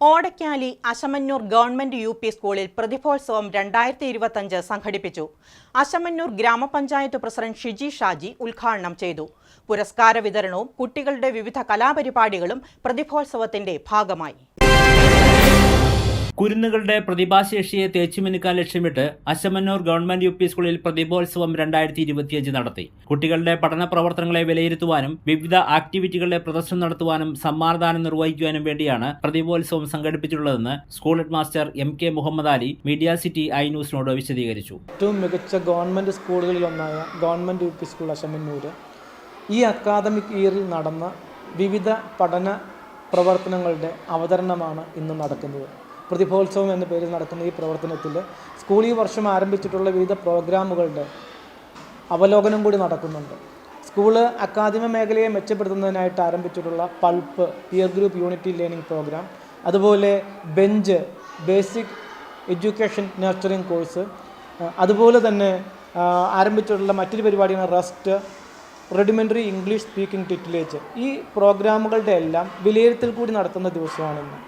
Odakkali Asamannoor government U P സ്കൂളിൽ പ്രതിഭോത്സവം രണ്ടായിരത്തി ഇരുപത്തഞ്ച് സംഘടിപ്പിച്ചു. അശമന്നൂർ ഗ്രാമപഞ്ചായത്ത് പ്രസിഡന്റ് ഷിജി ഷാജി ഉദ്ഘാടനം ചെയ്തു. പുരസ്കാര വിതരണവും കുട്ടികളുടെ വിവിധ കലാപരിപാടികളും പ്രതിഭോത്സവത്തിന്റെ ഭാഗമായി. കുരുന്നുകളുടെ പ്രതിഭാശേഷിയെ തേച്ചുമിനുക്കാൻ ലക്ഷ്യമിട്ട് അശമന്നൂർ ഗവൺമെന്റ് യു പി സ്കൂളിൽ പ്രതിഭോത്സവം രണ്ടായിരത്തി ഇരുപത്തിയഞ്ച് നടത്തി. കുട്ടികളുടെ പഠന പ്രവർത്തനങ്ങളെ വിലയിരുത്തുവാനും വിവിധ ആക്ടിവിറ്റികളുടെ പ്രദർശനം നടത്തുവാനും സമ്മാനദാനം നിർവഹിക്കുവാനും വേണ്ടിയാണ് പ്രതിഭോത്സവം സംഘടിപ്പിച്ചിട്ടുള്ളതെന്ന് school head master M K Muhammad Ali media city I ന്യൂസിനോട് വിശദീകരിച്ചു. ഏറ്റവും മികച്ച government സ്കൂളുകളിലൊന്നായ government U P school Asamannoor ഈ അക്കാദമിക് ഇയറിൽ നടന്ന വിവിധ പഠന പ്രവർത്തനങ്ങളുടെ അവതരണമാണ് ഇന്ന് നടക്കുന്നത്. പ്രതിഭോത്സവം എന്ന പേരിൽ നടക്കുന്ന ഈ പ്രവർത്തനത്തിൽ സ്കൂൾ ഈ വർഷം ആരംഭിച്ചിട്ടുള്ള വിവിധ പ്രോഗ്രാമുകളുടെ അവലോകനം കൂടി നടക്കുന്നുണ്ട്. സ്കൂൾ അക്കാദമിക മേഖലയെ മെച്ചപ്പെടുത്തുന്നതിനായിട്ട് ആരംഭിച്ചിട്ടുള്ള pulp peer group unity learning programme അതുപോലെ bench basic education nurturing course അതുപോലെ തന്നെ ആരംഭിച്ചിട്ടുള്ള മറ്റൊരു പരിപാടിയാണ് rest rudimentary English speaking tutelage ഈ പ്രോഗ്രാമുകളുടെ എല്ലാം വിലയിരുത്തൽ കൂടി നടത്തുന്ന ദിവസമാണിന്ന്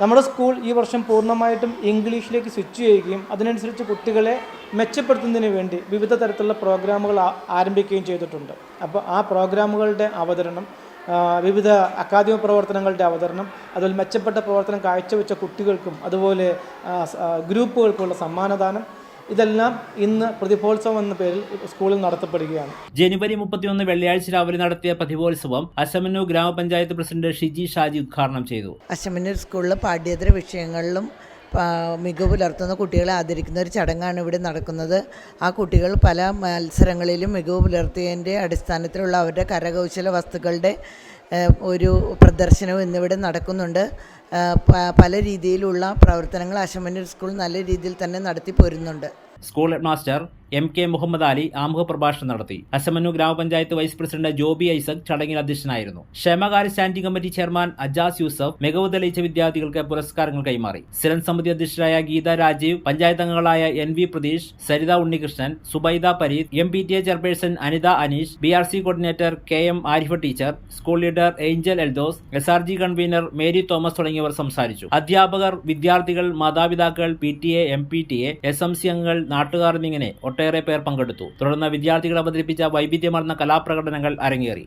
നമ്മുടെ സ്കൂൾ ഈ വർഷം പൂർണമായിട്ടും ഇംഗ്ലീഷിലേക്ക് സ്വിച്ച് ചെയ്യുകയും അതിനനുസരിച്ച് കുട്ടികളെ മെച്ചപ്പെടുത്തുന്നതിന് വേണ്ടി വിവിധ തരത്തിലുള്ള പ്രോഗ്രാമുകൾ ആരംഭിക്കുകയും ചെയ്തിട്ടുണ്ട്. അപ്പോൾ ആ പ്രോഗ്രാമുകളുടെ അവതരണം വിവിധ അക്കാദമിക പ്രവർത്തനങ്ങളുടെ അവതരണം അതുപോലെ മെച്ചപ്പെട്ട പ്രവർത്തനം കാഴ്ചവെച്ച കുട്ടികൾക്കും അതുപോലെ ഗ്രൂപ്പുകൾക്കുള്ള സമ്മാനദാനം ഇതെല്ലാം ഇന്ന് പ്രതിഭോത്സവം എന്ന പേരിൽ സ്കൂളിൽ നടത്തപ്പെടുകയാണ്. ജനുവരി മുപ്പത്തിയൊന്ന് വെള്ളിയാഴ്ച രാവിലെ നടത്തിയ പ്രതിഭോത്സവം അശമന്നൂർ ഗ്രാമപഞ്ചായത്ത് പ്രസിഡന്റ് ഷിജി ഷാജി ഉദ്ഘാടനം ചെയ്തു. അശമന്നൂർ സ്കൂളിൽ പാഠ്യേതര വിഷയങ്ങളിലും മികവ് പുലർത്തുന്ന കുട്ടികളെ ആദരിക്കുന്ന ഒരു ചടങ്ങാണ് ഇവിടെ നടക്കുന്നത്. ആ കുട്ടികൾ പല മത്സരങ്ങളിലും മികവ് പുലർത്തിയതിന്റെ അടിസ്ഥാനത്തിലുള്ള അവരുടെ കരകൗശല വസ്തുക്കളുടെ ഒരു പ്രദർശനവും ഇന്നിവിടെ നടക്കുന്നുണ്ട്. പല രീതിയിലുള്ള പ്രവർത്തനങ്ങൾ അശമന്നൂർ സ്കൂൾ നല്ല രീതിയിൽ തന്നെ നടത്തി പോരുന്നുണ്ട്. School head master M K Muhammad Ali ആമുഖ പ്രഭാഷണം നടത്തി. അസമനു ഗ്രാമപഞ്ചായത്ത് വൈസ് പ്രസിഡന്റ് ജോബി ഐസക് ചടങ്ങിൽ അധ്യക്ഷനായിരുന്നു. ക്ഷേമകാര്യ standing committee chairman Ajas Yusuf മികവ് തെളിയിച്ച വിദ്യാർത്ഥികൾക്ക് പുരസ്കാരങ്ങൾ കൈമാറി. സ്ഥിരം സമിതി അധ്യക്ഷരായ ഗീത രാജീവ് പഞ്ചായത്ത് അംഗങ്ങളായ N V Pratheesh Saritha Unnikrishnan Subaida Pareeth M P T A chairperson Anitha Aneesh B R C coordinator K M Arifa teacher school leader Angel Eldhose S R G convener Mary Thomas തുടങ്ങിയവർ സംസാരിച്ചു. അധ്യാപകർ വിദ്യാർത്ഥികൾ മാതാപിതാക്കൾ P T A M P T A S M C അംഗങ്ങൾ നാട്ടുകാർ എന്നിങ്ങനെ ഒട്ടേറെ പേർ പങ്കെടുത്തു. തുടർന്ന് വിദ്യാർത്ഥികൾ അവതരിപ്പിച്ച വൈവിധ്യമാർന്ന കലാപ്രകടനങ്ങൾ അരങ്ങേറി.